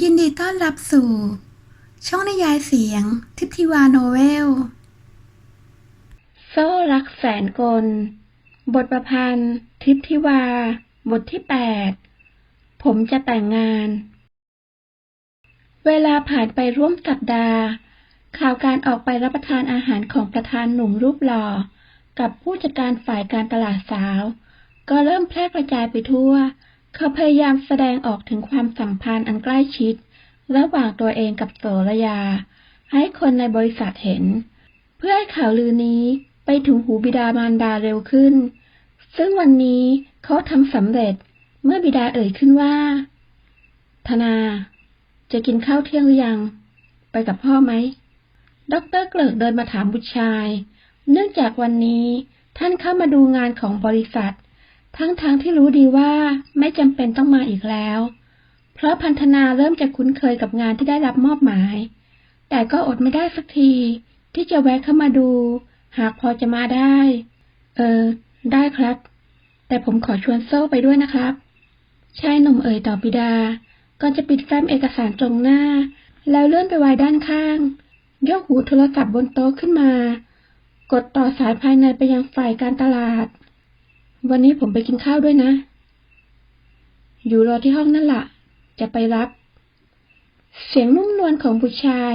ยินดีต้อนรับสู่ ช่องนิยายเสียง ทิพทิวาโนเวล โซ่รักแสนกล บทประพันธ์ ทิพทิวา บทที่แปดผมจะแต่งงาน เวลาผ่านไปร่วมสัปดาห์ ข่าวการออกไปรับประทานอาหารของประธานหนุ่มรูปหล่อ กับผู้จัดการฝ่ายการตลาดสาว ก็เริ่มแพร่กระจายไปทั่ว เขาพยายามแสดงออกถึงความสัมพันธ์อันใกล้ชิด ระหว่างตัวเองกับโสระยา ให้คนในบริษัทเห็น เพื่อให้ข่าวลือนี้ไปถึงหูบิดามารดาเร็วขึ้น ซึ่งวันนี้เขาทำสำเร็จเมื่อบิดาเอ่ยขึ้นว่า ธนา จะกินข้าวเที่ยงหรือยัง ไปกับพ่อไหมด็อกเตอร์เกลิกเดินมาถามบุตรชาย เนื่องจากวันนี้ท่านเข้ามาดูงานของบริษัท ทั้งๆทที่รู้ดีว่าไม่จำเป็นต้องมาอีกแล้ว เพราะพันธนาเริ่มจะคุ้นเคยกับงานที่ได้รับมอบหมาย แต่ก็อดไม่ได้สักที ที่จะแวะเข้ามาดู หากพอจะมาได้ เออ ได้ครับ แต่ผมขอชวนโซ่ไปด้วยนะครับชายหนุ่มเอ่ยต่อบิดาก่อนจะปิดแฟ้มเอกสารตรงหน้า แล้วเลื่อนไปไว้ด้านข้าง ยกหูโทรศัพท์บนโต๊ะขึ้นมา กดต่อสายภายในไปยังฝ่ายการตลาด วันนี้ผมไปกินข้าวด้วยนะ อยู่รอที่ห้องนั่นละ่ะ จะไปรับ เสียงนุ่มนวลของผู้ชาย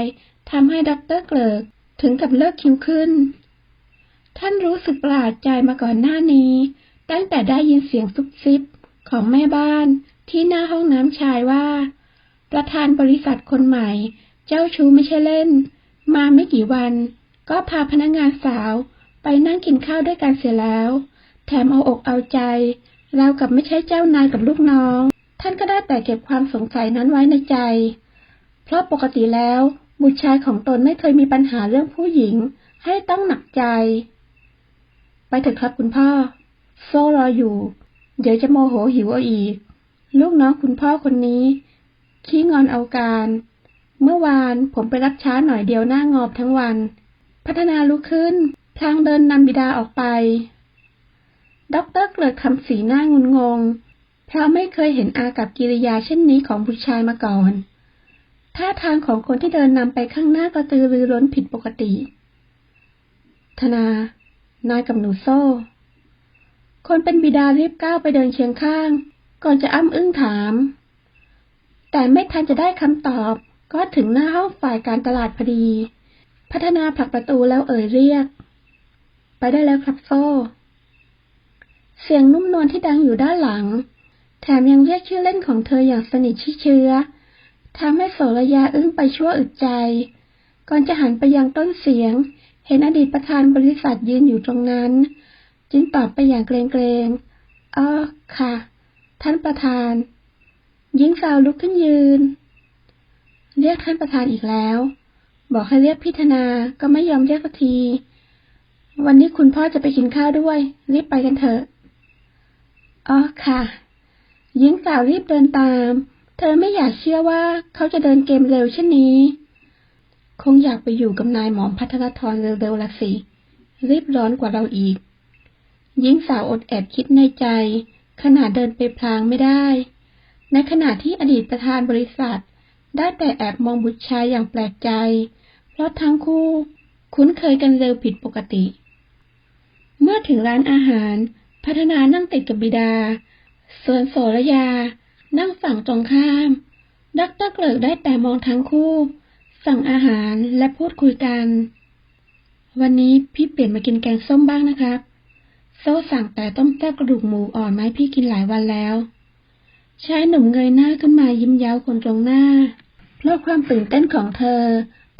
ทำให้ด็อกเตอร์เกลิกถึงกับเลิกคิ้วขึ้น ท่านรู้สึกประหลาดใจมาก่อนหน้านี้ ตั้งแต่ได้ยินเสียงซุบซิบของแม่บ้านที่หน้าห้องน้ำชายว่า ประธานบริษัทคนใหม่ เจ้าชู้ไม่ใช่เล่น มาไม่กี่วัน ก็พาพนักงานสาวไปนั่งกินข้าวด้วยกันเสียแล้ว แถมเอาอกเอาใจราวกับไม่ใช่เจ้านายกับลูกน้อง ท่านก็ได้แต่เก็บความสงสัยนั้นไว้ในใจ เพราะปกติแล้ว บุตรชายของตนไม่เคยมีปัญหาเรื่องผู้หญิง ให้ต้องหนักใจ ไปเถอะครับคุณพ่อ โซ่รออยู่ เดี๋ยวจะโมโหหิวเอาอีก ลูกน้องคุณพ่อคนนี้ ขี้งอนเอาการ เมื่อวานผมไปรับช้าหน่อยเดียวหน้างอบทั้งวัน พัฒนาลุกขึ้นพลางเดินนำบิดาออกไป ด็อกเตอร์เกิดทำสีหน้างุนงง เพราะไม่เคยเห็นอากับกิริยาเช่นนี้ของบุตรชายมาก่อน ท่าทางของคนที่เดินนำไปข้างหน้ากระตือรือร้นผิดปกติ ธนา นายกับหนูโซ่ คนเป็นบิดารีบก้าวไปเดินเคียงข้าง ก่อนจะอ้ำอึ้งถาม แต่ไม่ทันจะได้คำตอบ ก็ถึงหน้าห้องฝ่ายการตลาดพอดี พัฒนาผลักประตูแล้วเอ่ยเรียก ไปได้แล้วครับโซ่ เสียงนุ่มนวลที่ดังอยู่ด้านหลัง แถมยังเรียกชื่อเล่นของเธออย่างสนิทชิเชื้อทำให้โสระยาอึ้งไปชั่วอึดใจ ก่อนจะหันไปยังต้นเสียง เห็นอดีตประธานบริษัทยืนอยู่ตรงนั้น จึงตอบไปอย่างเกรงๆอ๋อค่ะ ท่านประธาน หญิงสาวลุกขึ้นยืน เรียกท่านประธานอีกแล้ว บอกให้เรียกพิธนา ก็ไม่ยอมเรียกสักที วันนี้คุณพ่อจะไปกินข้าวด้วย รีบไปกันเถอะ อ๋อค่ะ หญิงสาวรีบเดินตาม เธอไม่อยากเชื่อว่าเขาจะเดินเกมเร็วเช่นนี้ คงอยากไปอยู่กับนายหมอมพัทรธรเร็วๆละสิ รีบร้อนกว่าเราอีก หญิงสาวอดแอบคิดในใจขณะเดินไปพลางไม่ได้ ในขณะที่อดีตประธานบริษัท ได้แต่แอบมองบุตรชายอย่างแปลกใจ เพราะทั้งคู่ คุ้นเคยกันเร็วผิดปกติ เมื่อถึงร้านอาหาร พัฒนานั่งติดกับบิดา ส่วนโสระยา นั่งฝั่งตรงข้ามดรเกลิกได้แต่มองทั้งคู่ สั่งอาหารและพูดคุยกัน วันนี้พี่เปลี่ยนมากินแกงส้มบ้างนะครับ โซ่สั่งแต่ต้มแซ่บกระดูกหมูอ่อนไม้พี่กินหลายวันแล้วชายหนุ่มเงยหน้าขึ้นมายิ้มเย้าคนตรงหน้า เพราะความตื่นเต้นของเธอ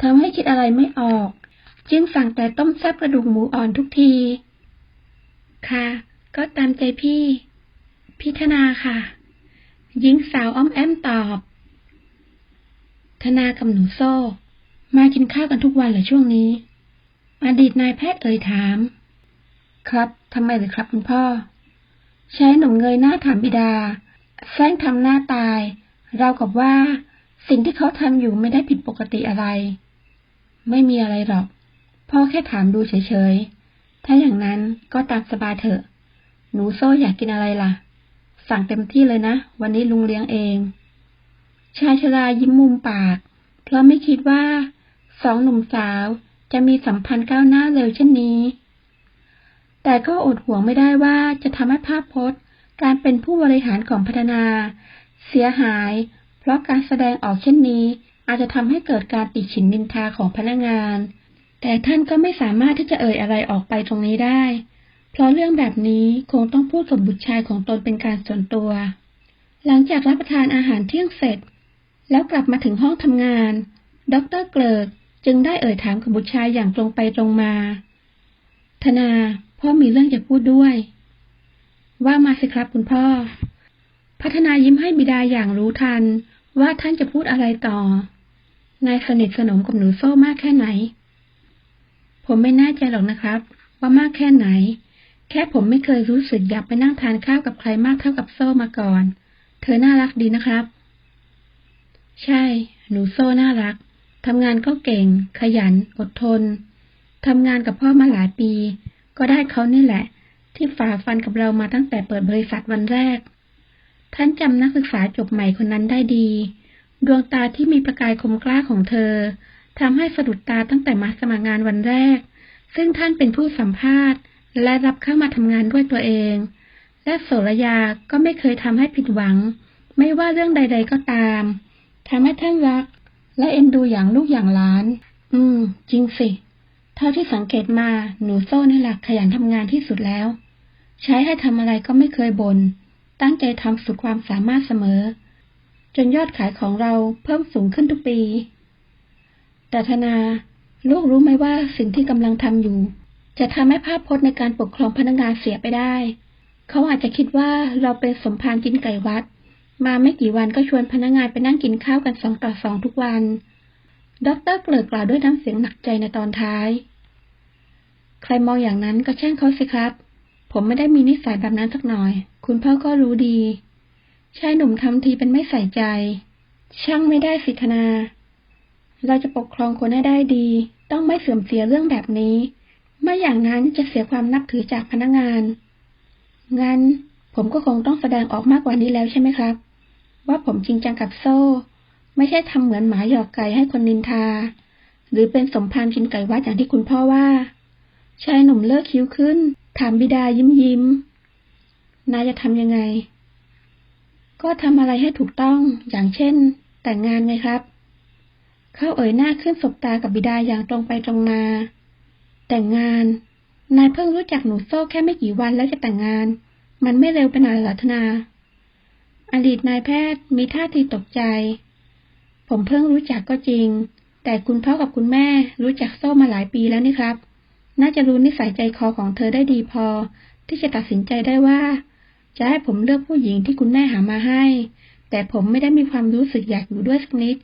ทำให้คิดอะไรไม่ออก จึงสั่งแต่ต้มแซ่บกระดูกหมูอ่อนทุกที ค่ะ ก็ตามใจพี่ พิธนาค่ะ หญิงสาวอ้อมแอมตอบ ธนากับหนูโซ่ มากินข้าวกันทุกวันเหรอช่วงนี้อดีตนายแพทย์เอ่ยถาม ครับทำไมหรือครับคุณพ่อชายหนุ่มเงยหน้าถามบิดาแซงทำหน้าตาย เราวกับว่า สิ่งที่เขาทำอยู่ไม่ได้ผิดปกติอะไร ไม่มีอะไรหรอก พ่อแค่ถามดูเฉยๆ ถ้าอย่างนั้นก็ตามสบายเถอะ หนูโซ่อยากกินอะไรล่ะ สั่งเต็มที่เลยนะ วันนี้ลุงเลี้ยงเอง ชายชรายิ้มมุมปาก เพราะไม่คิดว่า สองหนุ่มสาวจะมีสัมพันธ์ก้าวหน้าเร็วเช่นนี้ แต่ก็อดห่วงไม่ได้ว่าจะทำให้ภาพพจน์ การเป็นผู้บริหารของพัฒนา เสียหาย เพราะการแสดงออกเช่นนี้ อาจจะทำให้เกิดการติฉินนินทาของพนักงาน แต่ท่านก็ไม่สามารถที่จะเอ่ยอะไรออกไปตรงนี้ได้ ราะเรื่องแบบนี้คงต้องพูดกับบุตรชายของตนเป็นการส่วนตัว หลังจากรับประทานอาหารเที่ยงเสร็จ แล้วกลับมาถึงห้องทำงาน ดรเกลิกจึงได้เอ่ยถามกับบุตรชายอย่างตรงไปตรงมา ธนาพ่อมีเรื่องจะพูดด้วย ว่ามาสิครับคุณพ่อ พัฒนายิ้มให้บิดาอย่างรู้ทันว่าท่านจะพูดอะไรต่อ นายสนิทสนมกับหนูโซ่มากแค่ไหน ผมไม่แน่ใจหรอกนะครับ ว่ามากแค่ไหน แค่ผมไม่เคยรู้สึกอยากไปนั่งทานข้าวกับใครมากเท่ากับโซ่มาก่อน เธอน่ารักดีนะครับ ใช่ หนูโซ่น่ารัก ทำงานก็เก่ง ขยัน อดทน ทำงานกับพ่อมาหลายปี ก็ได้เขานี่แหละ ที่ฝ่าฟันกับเรามาตั้งแต่เปิดบริษัทวันแรก ท่านจำนักศึกษาจบใหม่คนนั้นได้ดี ดวงตาที่มีประกายคมกล้าของเธอทำให้สะดุดตาตั้งแต่มาสมัครงานวันแรก ซึ่งท่านเป็นผู้สัมภาษณ์ และรับเข้ามาทำงานด้วยตัวเอง และโสรยาก็ไม่เคยทำให้ผิดหวัง ไม่ว่าเรื่องใด ๆ ก็ตามทำให้ท่านรัก และเอ็นดูอย่างลูกอย่างหลาน อืม จริงสิ เท่าที่สังเกตมาหนูโซ่นี่แหละขยันทำงานที่สุดแล้ว ใช้ให้ทำอะไรก็ไม่เคยบน่นตั้งใจทำสุดความสามารถเสมอ จนยอดขายของเราเพิ่มสูงขึ้นทุกปีแต่ธนา ลูกรู้ไหมว่าสิ่งที่กำลังทำอยู่ จะทำให้ภาพพจน์ในการปกครองพนักงานเสียไปได้ เขาอาจจะคิดว่าเราเป็นสมภารกินไก่วัด มาไม่กี่วันก็ชวนพนักงานไปนั่งกินข้าวกันสองต่อสองทุกวันด็อกเตอร์เกลิกกล่าวด้วยน้ำเสียงหนักใจในตอนท้าย ใครมองอย่างนั้นก็แช่งเขาสิครับ ผมไม่ได้มีนิสัยแบบนั้นสักหน่อย คุณพ่อก็รู้ดีชายหนุ่มทำทีเป็นไม่ใส่ใจ ช่างไม่ได้สิธนา เราจะปกครองคนให้ได้ดี ต้องไม่เสื่อมเสียเรื่องแบบนี้ ไม่อย่างนั้นจะเสียความนับถือจากพนักงาน งั้นผมก็คงต้องแสดงออกมากกว่านี้แล้วใช่ไหมครับ ว่าผมจริงจังกับโซ่ ไม่ใช่ทำเหมือนหมาหยอกไก่ให้คนนินทา หรือเป็นสมภารกินไก่วัดอย่างที่คุณพ่อว่า ชายหนุ่มเลิกคิ้วขึ้น ถามบิดายิ้มยิ้มนายจะทำยังไง ก็ทำอะไรให้ถูกต้องอย่างเช่น แต่งงานไงครับ เขาเอ่ยหน้าขึ้นสบตากับบิดาอย่างตรงไปตรงมา แต่งงาน นายเพิ่งรู้จักหนูโซ่แค่ไม่กี่วันแล้วจะแต่งงาน มันไม่เร็วไปหน่อยหรอธนา อดีตนายแพทย์มีท่าทีตกใจ ผมเพิ่งรู้จักก็จริง แต่คุณพ่อกับคุณแม่รู้จักโซ่มาหลายปีแล้วนี่ครับ น่าจะรู้นิสัยใจคอของเธอได้ดีพอ ที่จะตัดสินใจได้ว่า จะให้ผมเลือกผู้หญิงที่คุณแม่หามาให้ แต่ผมไม่ได้มีความรู้สึกอยากอยู่ด้วยสักนิด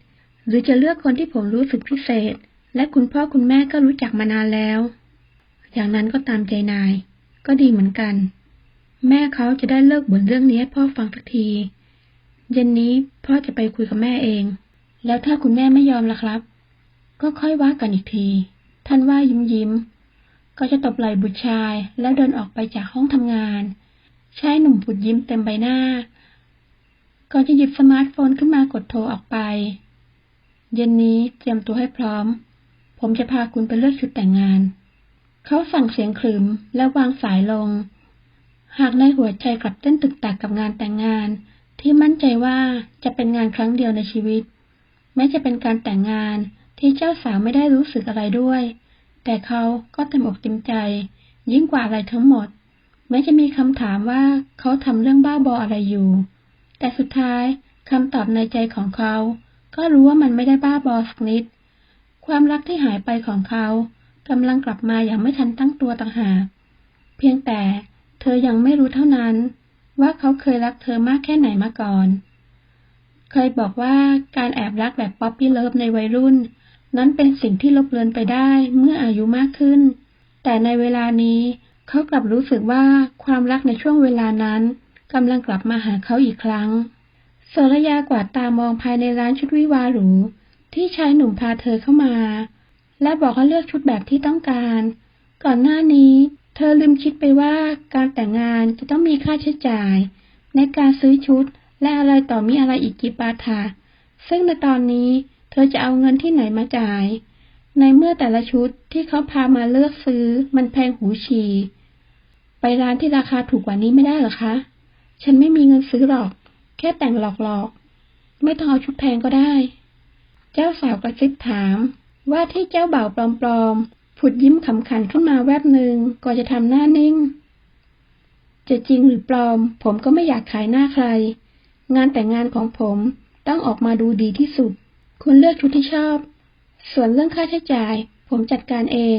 หรือจะเลือกคนที่ผมรู้สึกพิเศษ และคุณพ่อคุณแม่ก็รู้จักมานานแล้ว อย่างนั้นก็ตามใจนาย ก็ดีเหมือนกัน แม่เขาจะได้เลิกบ่นเรื่องนี้ให้พ่อฟังสักที เย็นนี้พ่อจะไปคุยกับแม่เอง แล้วถ้าคุณแม่ไม่ยอมล่ะครับ ก็ค่อยว่ากันอีกที ท่านว่ายิ้มยิ้ม ก็จะตบไหล่บุตรชาย แล้วเดินออกไปจากห้องทำงานชายหนุ่มผุดยิ้มเต็มใบหน้า ก่อนจะหยิบสมาร์ทโฟนขึ้นมากดโทรออกไป เย็นนี้เตรียมตัวให้พร้อม ผมจะพาคุณไปเลือกชุดแต่งงาน เขาสั่งเสียงขรึมแล้ววางสายลง หากในหัวใจกลับเต้นตึกตักกับงานแต่งงาน ที่มั่นใจว่าจะเป็นงานครั้งเดียวในชีวิต แม้จะเป็นการแต่งงานที่เจ้าสาวไม่ได้รู้สึกอะไรด้วย แต่เขาก็เต็มอกเต็มใจ ยิ่งกว่าอะไรทั้งหมด แม้จะมีคำถามว่าเขาทำเรื่องบ้าบออะไรอยู่ แต่สุดท้ายคำตอบในใจของเขา ก็รู้ว่ามันไม่ได้บ้าบอสักนิด ความรักที่หายไปของเขากำลังกลับมาอย่างไม่ทันตั้งตัวต่างหากเพียงแต่เธอยังไม่รู้เท่านั้น ว่าเขาเคยรักเธอมากแค่ไหนมาก่อน เคยบอกว่าการแอบรักแบบป๊อปปี้เลิฟในวัยรุ่น นั้นเป็นสิ่งที่ลบเลือนไปได้เมื่ออายุมากขึ้น แต่ในเวลานี้เขากลับรู้สึกว่าความรักในช่วงเวลานั้นกำลังกลับมาหาเขาอีกครั้งโสรยากวาดตามองภายในร้านชุดวิวาหรู ที่ชายหนุ่มพาเธอเข้ามา และบอกให้เลือกชุดแบบที่ต้องการ ก่อนหน้านี้ เธอลืมคิดไปว่าการแต่งงานจะต้องมีค่าใช้จ่าย ในการซื้อชุดและอะไรต่อมีอะไรอีกกี่ปาถาซึ่งในตอนนี้เธอจะเอาเงินที่ไหนมาจ่าย ในเมื่อแต่ละชุดที่เขาพามาเลือกซื้อมันแพงหูฉี่ไปร้านที่ราคาถูกกว่านี้ไม่ได้หรอคะ ฉันไม่มีเงินซื้อหรอก แค่แต่งหลอกๆ ไม่ต้องเอาชุดแพงก็ได้ เจ้าสาวกระซิบถาม ว่าที่เจ้าบ่าวปลอมๆ ผุดยิ้มขำขันขึ้นมาแวบหนึ่งก่อนจะทำหน้านิ่ง จะจริงหรือปลอม ผมก็ไม่อยากขายหน้าใคร งานแต่งงานของผมต้องออกมาดูดีที่สุด คุณเลือกชุดที่ชอบ ส่วนเรื่องค่าใช้จ่าย ผมจัดการเอง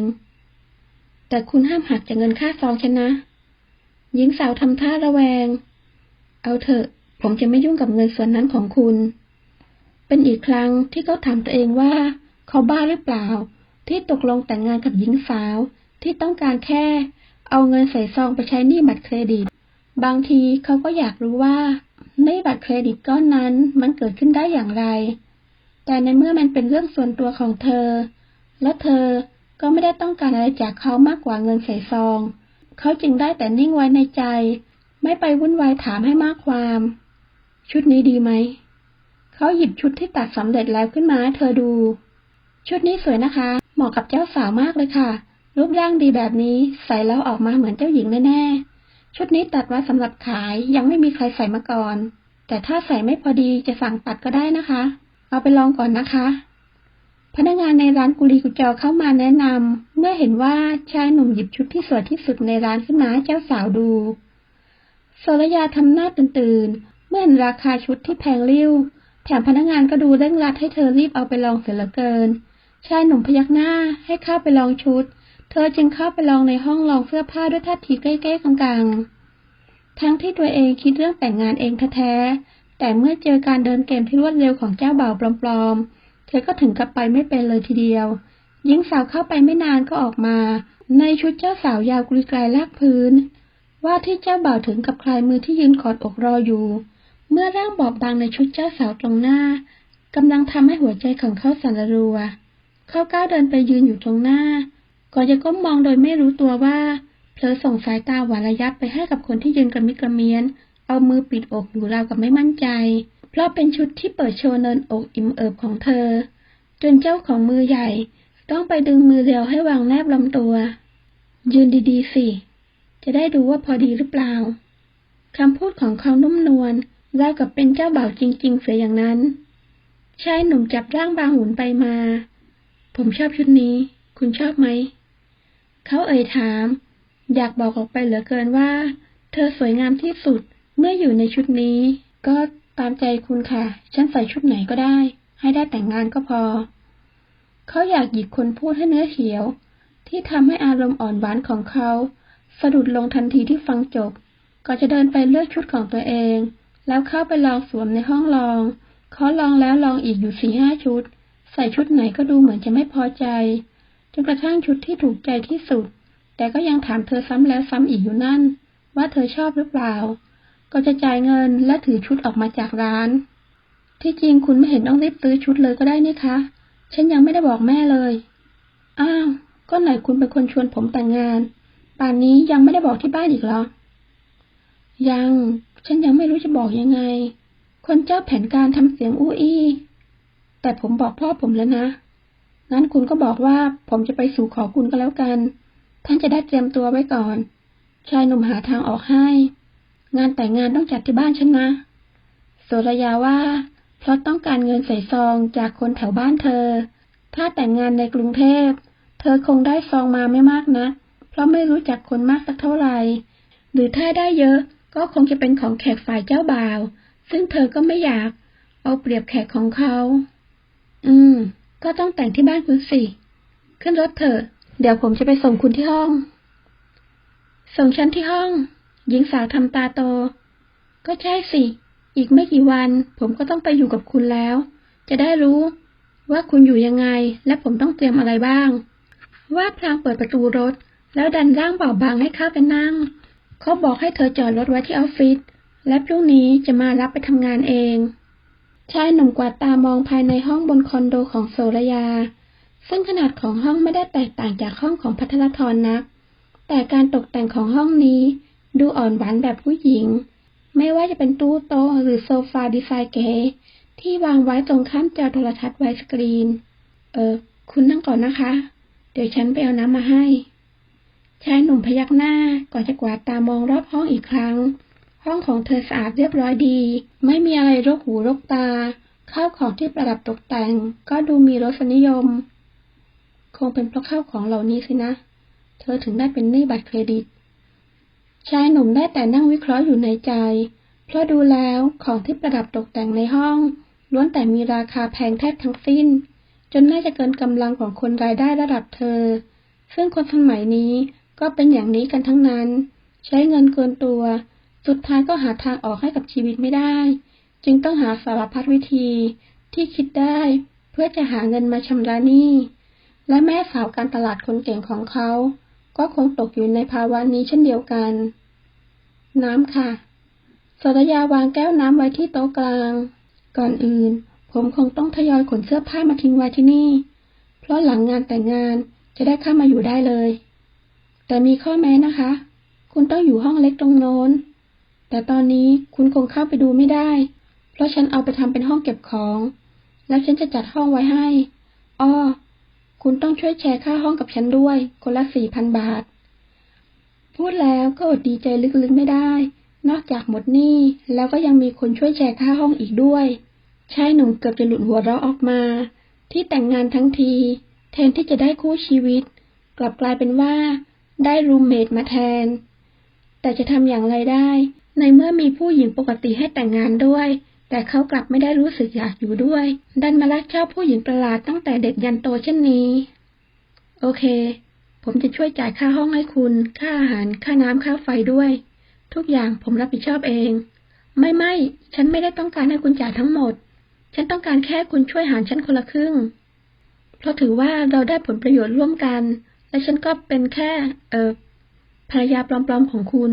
แต่คุณห้ามหักจากเงินค่าซองฉันนะ หญิงสาวทำท่าระแวง เอาเถอะ ผมจะไม่ยุ่งกับเงินส่วนนั้นของคุณ เป็นอีกครั้งที่เขาถามตัวเองว่า เขาบ้าหรือเปล่า ที่ตกลงแต่งงานกับหญิงสาวที่ต้องการแค่ เอาเงินใส่ซองไปใช้หนี้บัตรเครดิต บางทีเขาก็อยากรู้ว่าหนี้บัตรเครดิตก้อนนั้นมันเกิดขึ้นได้อย่างไร แต่ในเมื่อมันเป็นเรื่องส่วนตัวของเธอ และเธอก็ไม่ได้ต้องการอะไรจากเขามากกว่าเงินใส่ซอง เขาจึงได้แต่นิ่งไว้ในใจ ไม่ไปวุ่นวายถามให้มากความ ชุดนี้ดีไหม เขาหยิบชุดที่ตัดสำเร็จแล้วขึ้นมาให้เธอดู ชุดนี้สวยนะคะ เหมาะกับเจ้าสาวมากเลยค่ะ รูปร่างดีแบบนี้ใส่แล้วออกมาเหมือนเจ้าหญิงแน่ๆ ชุดนี้ตัดไว้สำหรับขายยังไม่มีใครใส่มาก่อน แต่ถ้าใส่ไม่พอดีจะสั่งตัดก็ได้นะคะ เอาไปลองก่อนนะคะ พนักงานในร้านกุลีกุจอเข้ามาแนะนำเมื่อเห็นว่าชายหนุ่มหยิบชุดที่สวยที่สุดในร้านขึ้นมาให้เจ้าสาวดูโสรยาทำหน้าตื่นๆเมื่อเห็นราคาชุดที่แพงริ้ว แถมพนักงานก็ดูเร่งรัดให้เธอรีบเอาไปลองเสียเหลือเกิน ชายหนุ่มพยักหน้าให้เข้าไปลองชุด เธอจึงเข้าไปลองในห้องลองเสื้อผ้าด้วยท่าทีใกล้ๆกลางๆ ทั้งที่ตัวเองคิดเรื่องแต่งงานเองแท้ๆ แต่เมื่อเจอการเดินเกมที่รวดเร็วของเจ้าบ่าวปลอมๆ เธอก็ถึงกับไปไม่เป็นเลยทีเดียว หญิงสาวเข้าไปไม่นานก็ออกมา ในชุดเจ้าสาวยาวกุลีไกลลากพื้น ว่าที่เจ้าบ่าวถึงกับคลายมือที่ยืนกอดอกรออยู่ เมื่อร่างบอบบางในชุดเจ้าสาวตรงหน้ากำลังทำให้หัวใจของเขาสั่นรัว เขาก้าวเดินไปยืนอยู่ตรงหน้า ก่อนจะก้มมองโดยไม่รู้ตัวว่าเผลอส่งสายตาหวานระยับไปให้กับคนที่ยืนกระมิดกระเมียน เอามือปิดอกอยู่ราวกับไม่มั่นใจ เพราะเป็นชุดที่เปิดโชว์เนินอกอิ่มเอิบของเธอ จนเจ้าของมือใหญ่ ต้องไปดึงมือเดียวให้วางแนบลำตัว ยืนดีๆสิ จะได้ดูว่าพอดีหรือเปล่าคำพูดของเขานุ่มนวล ราวกับเป็นเจ้าบ่าวจริง ๆ เสียอย่างนั้น ชายหนุ่มจับร่างบางหมุนไปมา ผมชอบชุดนี้ คุณชอบไหม เขาเอ่ยถาม อยากบอกออกไปเหลือเกินว่า เธอสวยงามที่สุดเมื่ออยู่ในชุดนี้ ก็ตามใจคุณค่ะ ฉันใส่ชุดไหนก็ได้ ให้ได้แต่งงานก็พอ เขาอยากหยิกคนพูดให้เนื้อเขียว ที่ทำให้อารมณ์อ่อนหวานของเขา สะดุดลงทันทีที่ฟังจบ ก็จะเดินไปเลือกชุดของตัวเอง แล้วเข้าไปลองสวมในห้องลอง เขาลองแล้วลองอีกอยู่สี่ห้าชุด ใส่ชุดไหนก็ดูเหมือนจะไม่พอใจจนกระทั่งชุดที่ถูกใจที่สุด แต่ก็ยังถามเธอซ้ำแล้วซ้ำอีกอยู่นั่น ว่าเธอชอบหรือเปล่า ก็จะจ่ายเงินและถือชุดออกมาจากร้าน ที่จริงคุณไม่เห็นต้องรีบซื้อชุดเลยก็ได้นี่คะ ฉันยังไม่ได้บอกแม่เลย อ้าว ก็ไหนคุณเป็นคนชวนผมแต่งงาน ป่านนี้ยังไม่ได้บอกที่บ้านอีกเหรอ ยัง ฉันยังไม่รู้จะบอกยังไง คนเจ้าแผนการทำเสียงอู้อี้ แต่ผมบอกพ่อผมแล้วนะ งั้นคุณก็บอกว่าผมจะไปสู่ขอคุณก็แล้วกัน ท่านจะได้เตรียมตัวไว้ก่อน ชายหนุ่มหาทางออกให้ งานแต่งงานต้องจัดที่บ้านฉันนะโสรยาว่า เพราะต้องการเงินใส่ซองจากคนแถวบ้านเธอ ถ้าแต่งงานในกรุงเทพ เธอคงได้ซองมาไม่มากนะ เพราะไม่รู้จักคนมากสักเท่าไหร่ หรือถ้าได้เยอะ ก็คงจะเป็นของแขกฝ่ายเจ้าบ่าว ซึ่งเธอก็ไม่อยากเอาเปรียบแขกของเขา อืม ก็ต้องแต่งที่บ้านคุณสิ ขึ้นรถเถอะ เดี๋ยวผมจะไปส่งคุณที่ห้อง ส่งฉันที่ห้อง หญิงสาวทำตาโต ก็ใช่สิ อีกไม่กี่วัน ผมก็ต้องไปอยู่กับคุณแล้ว จะได้รู้ ว่าคุณอยู่ยังไง และผมต้องเตรียมอะไรบ้าง ว่าพลางเปิดประตูรถ แล้วดันร่างเบาบางให้เข้าไปนั่ง เขาบอกให้เธอจอดรถไว้ที่ออฟฟิศและพรุ่งนี้จะมารับไปทำงานเองชายหนุ่มกวาดตามองภายในห้องบนคอนโดของโสรยา ซึ่งขนาดของห้องไม่ได้แตกต่างจากห้องของพัทรธรนัก แต่การตกแต่งของห้องนี้ ดูอ่อนหวานแบบผู้หญิง ไม่ว่าจะเป็นตู้โต๊ะหรือโซฟาดีไซน์เก๋ที่วางไว้ตรงข้ามจอโทรทัศน์ไวสกรีน เออ คุณนั่งก่อนนะคะ เดี๋ยวฉันไปเอาน้ำมาให้ ชายหนุ่มพยักหน้าก่อนจะกวาดตามองรอบห้องอีกครั้ง ห้องของเธอสะอาดเรียบร้อยดี ไม่มีอะไรรกหูรกตา ข้าวของที่ประดับตกแต่ง ก็ดูมีรสนิยม คงเป็นเพราะข้าวของเหล่านี้สินะ เธอถึงได้เป็นหนี้บัตรเครดิต ชายหนุ่มได้แต่นั่งวิเคราะห์อยู่ในใจ เพราะดูแล้วของที่ประดับตกแต่งในห้องล้วนแต่มีราคาแพงแทบทั้งสิ้น จนน่าจะเกินกำลังของคนรายได้ระดับเธอ ซึ่งคนสมัยนี้ ก็เป็นอย่างนี้กันทั้งนั้น ใช้เงินเกินตัว สุดท้ายก็หาทางออกให้กับชีวิตไม่ได้ จึงต้องหาสารพัดวิธีที่คิดได้ เพื่อจะหาเงินมาชำระหนี้ และแม่สาวการตลาดคนเก่งของเขา ก็คงตกอยู่ในภาวะนี้เช่นเดียวกัน น้ำค่ะสรยาวางแก้วน้ำไว้ที่โต๊ะกลาง ก่อนอื่น ผมคงต้องทยอยขนเสื้อผ้ามาทิ้งไว้ที่นี่ เพราะหลังงานแต่งงานจะได้เข้ามาอยู่ได้เลย แต่มีข้อแม้นะคะ คุณต้องอยู่ห้องเล็กตรงโน้น แต่ตอนนี้คุณคงเข้าไปดูไม่ได้ เพราะฉันเอาไปทำเป็นห้องเก็บของ แล้วฉันจะจัดห้องไว้ให้ อ้อ คุณต้องช่วยแชร์ค่าห้องกับฉันด้วย คนละสี่พันบาท พูดแล้วก็อดดีใจลึกๆไม่ได้ นอกจากหมดหนี้แล้วก็ยังมีคนช่วยแชร์ค่าห้องอีกด้วยชายหนุ่มเกือบจะหลุดหัวเราะออกมา ที่แต่งงานทั้งที แทนที่จะได้คู่ชีวิต กลับกลายเป็นว่า ได้รูมเมทมาแทน แต่จะทำอย่างไรได้ ในเมื่อมีผู้หญิงปกติให้แต่งงานด้วย แต่เขากลับไม่ได้รู้สึกอยากอยู่ด้วย ดันมารักชอบผู้หญิงประหลาดตั้งแต่เด็กยันโตเช่นนี้ โอเค ผมจะช่วยจ่ายค่าห้องให้คุณ ค่าอาหาร ค่าน้ำค่าไฟด้วย ทุกอย่างผมรับผิดชอบเอง ไม่ไม่ ฉันไม่ได้ต้องการให้คุณจ่ายทั้งหมด ฉันต้องการแค่คุณช่วยหารฉันคนละครึ่ง เพราะถือว่าเราได้ผลประโยชน์ร่วมกัน และฉันก็เป็นแค่เออภรรยาปลอมๆของคุณ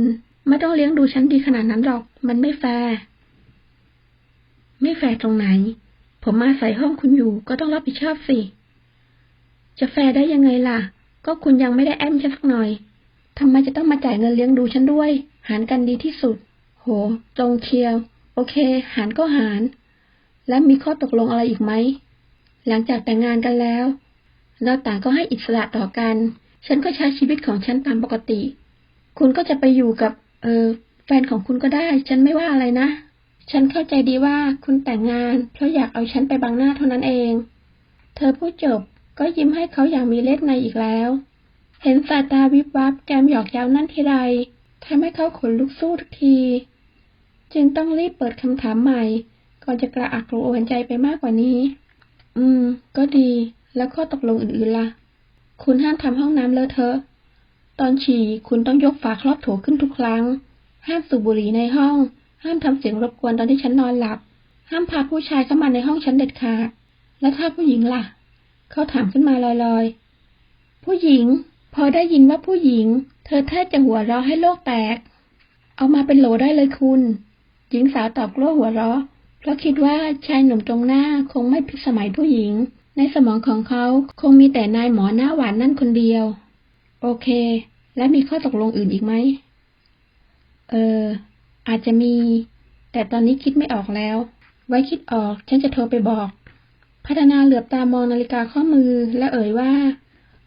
ไม่ต้องเลี้ยงดูฉันดีขนาดนั้นหรอก มันไม่แฟร์ไม่แฟร์ตรงไหน ผมมาใส่ห้องคุณอยู่ก็ต้องรับผิดชอบสิ จะแฟร์ได้ยังไงล่ะ ก็คุณยังไม่ได้แอมฉันสักหน่อยทำไมจะต้องมาจ่ายเงินเลี้ยงดูฉันด้วย หารกันดีที่สุด โห ตรงเคียว โอเค หารก็หาร แล้วมีข้อตกลงอะไรอีกไหม หลังจากแต่งงานกันแล้ว เราต่างก็ให้อิสระต่อกัน ฉันก็ใช้ชีวิตของฉันตามปกติ คุณก็จะไปอยู่กับ เออแฟนของคุณก็ได้ ฉันไม่ว่าอะไรนะ ฉันเข้าใจดีว่าคุณแต่งงาน เพราะอยากเอาฉันไปบังหน้าเท่านั้นเอง เธอพูดจบก็ยิ้มให้เขาอย่างมีเล็ดในอีกแล้ว เห็นสายตาวิบวับแกมหยอกเย้านั่นทีไรทำให้เขาขนลุกสู้ทุกที จึงต้องรีบเปิดคำถามใหม่ ก่อนจะกระอักกระอ่วนใจไปมากกว่านี้ อืม ก็ดี แล้วข้อตกลงอื่นๆล่ะ คุณห้ามทำห้องน้ำเลอะเทอะ ตอนฉี่คุณต้องยกฝาครอบโถขึ้นทุกครั้ง ห้ามสูบบุหรี่ในห้อง ห้ามทำเสียงรบกวนตอนที่ฉันนอนหลับ ห้ามพาผู้ชายเข้ามาในห้องฉันเด็ดขาด แล้วถ้าผู้หญิงล่ะ เขาถามขึ้นมาลอยๆ ผู้หญิง พอได้ยินว่าผู้หญิง เธอแทบจะหัวเราะให้โลกแตก เอามาเป็นโหลได้เลยคุณ หญิงสาวตอบกลัวหัวเราะ เพราะคิดว่าชายหนุ่มตรงหน้าคงไม่พิสมัยผู้หญิง ในสมองของเขาคงมีแต่นายหมอหน้าหวานนั่นคนเดียว โอเค และมีข้อตกลงอื่นอีกไหม เออ อาจจะมี แต่ตอนนี้คิดไม่ออกแล้ว ไว้คิดออกฉันจะโทรไปบอก พัฒนาเหลือบตามองนาฬิกาข้อมือและเอ่ยว่า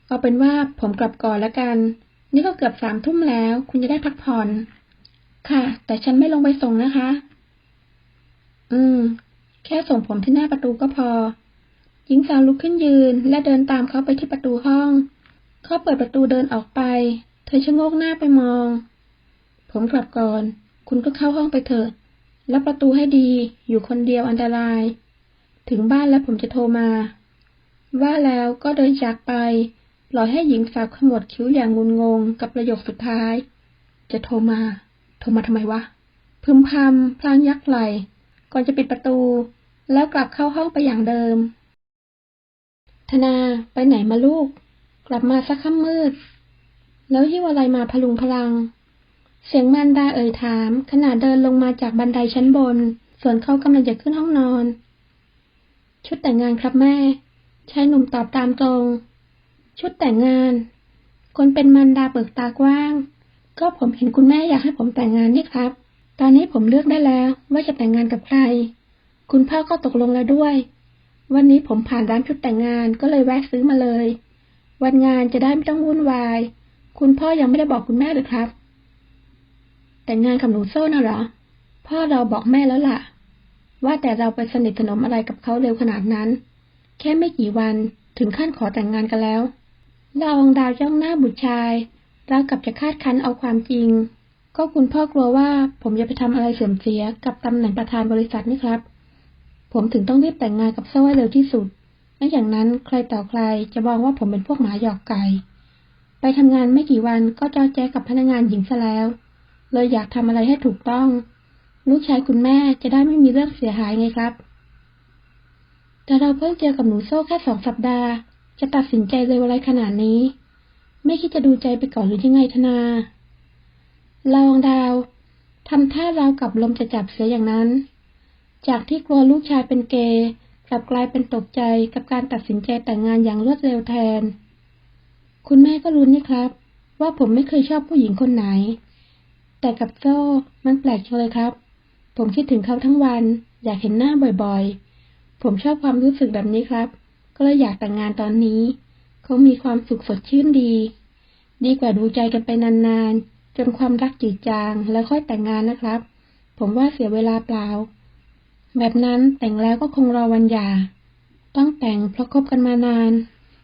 เอาเป็นว่าผมกลับก่อนแล้วกัน นี่ก็เกือบสามทุ่มแล้ว คุณจะได้พักผ่อน ค่ะ แต่ฉันไม่ลงไปส่งนะคะ อืม แค่ส่งผมที่หน้าประตูก็พอ หญิงสาวลุกขึ้นยืน และเดินตามเขาไปที่ประตูห้อง เขาเปิดประตูเดินออกไป เธอชะโงกหน้าไปมอง ผมกลับก่อน คุณก็เข้าห้องไปเถอะแล้วประตูให้ดี อยู่คนเดียวอันตราย ถึงบ้านแล้วผมจะโทรมา ว่าแล้วก็เดินจากไปปล่อยให้หญิงสาวขมวดคิ้วอย่างงุนงงกับประโยคสุดท้าย จะโทรมา โทรมาทำไมวะ พึมพำพลางยักไหล ก่อนจะปิดประตู แล้วกลับเข้าห้องไปอย่างเดิม ธนาไปไหนมาลูก กลับมาสักค่ำมืด แล้วหิ้วอะไรมาพลุงพลัง เสียงมารดาเอ่ยถาม ขณะเดินลงมาจากบันไดชั้นบน ส่วนเขากำลังจะขึ้นห้องนอน ชุดแต่งงานครับแม่ชายหนุ่มตอบตามตรง ชุดแต่งงาน คนเป็นมารดาเบิกตากว้าง ก็ผมเห็นคุณแม่อยากให้ผมแต่งงานนี่ครับ ตอนนี้ผมเลือกได้แล้วว่าจะแต่งงานกับใคร คุณพ่อก็ตกลงแล้วด้วย วันนี้ผมผ่านร้านชุดแต่งงานก็เลยแวะซื้อมาเลย วันงานจะได้ไม่ต้องวุ่นวาย คุณพ่อยังไม่ได้บอกคุณแม่เลยครับ แต่งงานกับหนูโซ่น่ะเหรอ พ่อเราบอกแม่แล้วล่ะ ว่าแต่เราไปสนิทสนมอะไรกับเขาเร็วขนาดนั้น แค่ไม่กี่วันถึงขั้นขอแต่งงานกันแล้วดาวองดาวจ้องหน้าบุตรชายเรากับจะคาดคั้นเอาความจริง ก็คุณพ่อกลัวว่าผมจะไปทำอะไรเสื่อมเสียกับตำแหน่งประธานบริษัทนี่ครับ ผมถึงต้องรีบแต่งงานกับโซ่ให้เร็วที่สุด ไม่อย่างนั้นใครต่อใครจะมองว่าผมเป็นพวกหมาหยอกไก่ ไปทำงานไม่กี่วันก็จอแจกับพนักงานหญิงซะแล้ว เลยอยากทำอะไรให้ถูกต้อง ลูกชายคุณแม่จะได้ไม่มีเรื่องเสียหายไงครับ แต่เราเพิ่งเจอกับหนูโซ่แค่สองสัปดาห์ จะตัดสินใจเร็วอะไรขนาดนี้ ไม่คิดจะดูใจไปก่อนหรือยังไงธนาลองดาวทำท่าราวกับลมจะจับเสียอย่างนั้น จากที่กลัวลูกชายเป็นเกย์กลับกลายเป็นตกใจกับการตัดสินใจแต่งงานอย่างรวดเร็วแทน คุณแม่ก็รู้นี่ครับ ว่าผมไม่เคยชอบผู้หญิงคนไหน แต่กับโซ่มันแปลกจังเลยครับ ผมคิดถึงเขาทั้งวัน อยากเห็นหน้าบ่อยๆ ผมชอบความรู้สึกแบบนี้ครับ ก็เลยอยากแต่งงานตอนนี้ เขามีความสุขสดชื่นดี ดีกว่าดูใจกันไปนานๆ จนความรักจืดจางแล้วค่อยแต่งงานนะครับ ผมว่าเสียเวลาเปล่า แบบนั้นแต่งแล้วก็คงรอวันหย่า ต้องแต่งเพราะคบกันมานาน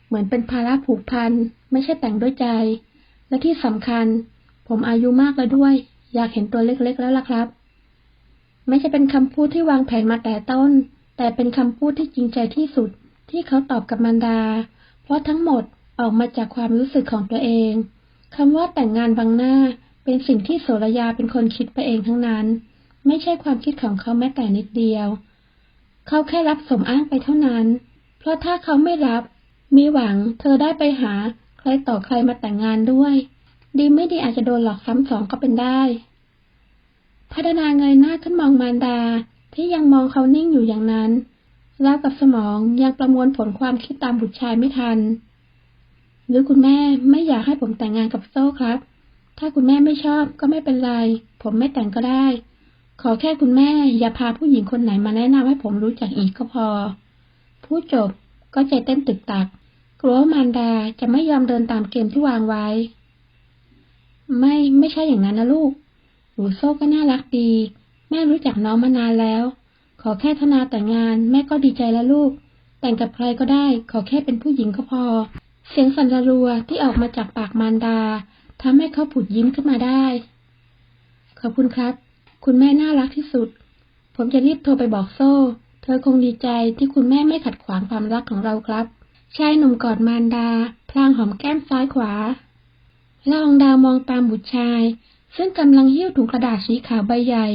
เหมือนเป็นภาระผูกพัน ไม่ใช่แต่งด้วยใจ และที่สำคัญ ผมอายุมากแล้วด้วย อยากเห็นตัวเล็กๆแล้วล่ะครับ ไม่ใช่เป็นคำพูดที่วางแผนมาแต่ต้น แต่เป็นคำพูดที่จริงใจที่สุดที่เขาตอบกับมารดา เพราะทั้งหมดออกมาจากความรู้สึกของตัวเองคำว่าแต่งงานบังหน้าเป็นสิ่งที่โสรยาเป็นคนคิดไปเองทั้งนั้น ไม่ใช่ความคิดของเขาแม้แต่นิดเดียว เขาแค่รับสมอ้างไปเท่านั้น เพราะถ้าเขาไม่รับ มีหวังเธอได้ไปหา ใครต่อใครมาแต่งงานด้วย ดีไม่ดีอาจจะโดนหลอกซ้ำสองก็เป็นได้พัฒนาเงยหน้าขึ้นมองมารดาที่ยังมองเขานิ่งอยู่อย่างนั้นแล้วกับสมองยังประมวลผลความคิดตามบุตรชายไม่ทัน หรือคุณแม่ไม่อยากให้ผมแต่งงานกับโซ่ครับ ถ้าคุณแม่ไม่ชอบก็ไม่เป็นไร ผมไม่แต่งก็ได้ ขอแค่คุณแม่อย่าพาผู้หญิงคนไหนมาแนะนำให้ผมรู้จักอีกก็พอพูดจบก็ใจเต้นตึกตัก กลัวว่ามารดาจะไม่ยอมเดินตามเกมที่วางไว้ ไม่ไม่ใช่อย่างนั้นนะลูกหนูโซ่ก็น่ารักดี แม่รู้จักน้องมานานแล้ว ขอแค่ธนาแต่งงาน แม่ก็ดีใจแล้วลูก แต่งกับใครก็ได้ ขอแค่เป็นผู้หญิงก็พอ เสียงสันรัวที่ออกมาจากปากมารดาทำให้เขาผุดยิ้มขึ้นมาได้ ขอบคุณครับ คุณแม่น่ารักที่สุด ผมจะรีบโทรไปบอกโซ่ เธอคงดีใจที่คุณแม่ไม่ขัดขวางความรักของเราครับ ชายหนุ่มกอดมารดา พลางหอมแก้มซ้ายขวาละอองดาวมองตามบุตรชาย ซึ่งกำลังหิ้วถุงกระดาษสีขาวใบใหญ่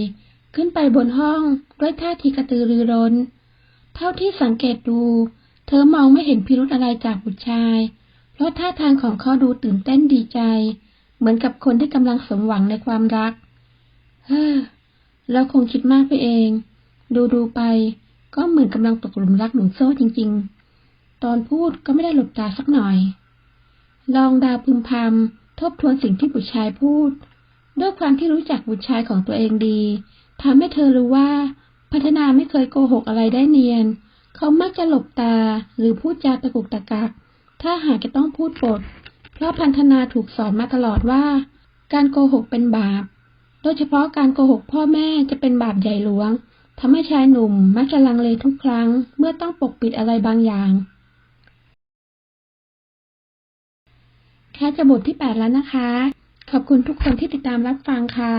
ขึ้นไปบนห้องด้วยท่าทีกระตือรือร้น เท่าที่สังเกตดู เธอมองไม่เห็นพิรุธอะไรจากบุตรชาย เพราะท่าทางของเขาดูตื่นเต้นดีใจ เหมือนกับคนที่กำลังสมหวังในความรัก เฮ้อ เราคงคิดมากไปเอง ดูดูไป ก็เหมือนกำลังตกหลุมรักหนุ่มโซ่จริง ๆ ตอนพูดก็ไม่ได้หลบตาสักหน่อย ลองดาวพึมพำทบทวนสิ่งที่บุตรชายพูด ด้วยความที่รู้จักบุตรชายของตัวเองดีทำให้เธอรู้ว่าพัฒนาไม่เคยโกหกอะไรได้เนียน เขามักจะหลบตาหรือพูดจาตะกุกตะกัก ถ้าหากจะต้องพูดปด เพราะพันธนาถูกสอนมาตลอดว่า การโกหกเป็นบาป ดยเฉพาะการโกหกพ่อแม่จะเป็นบาปใหญ่หลวงทำให้ชายหนุ่มมักจะลังเลทุกครั้ง เมื่อต้องปกปิดอะไรบางอย่าง แค่จะบทที่ 8 แล้วนะคะ ขอบคุณทุกคนที่ติดตามรับฟังค่ะ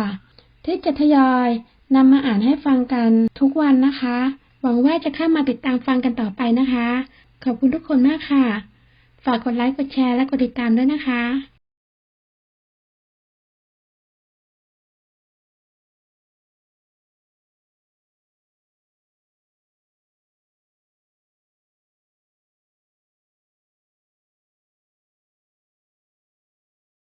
ที่จะทยอยนำมาอ่านให้ฟังกันทุกวันนะคะ หวังว่าจะเข้ามาติดตามฟังกันต่อไปนะคะ ขอบคุณทุกคนมากค่ะ ฝากกดไลค์ กดแชร์ และกดติดตามด้วยนะคะ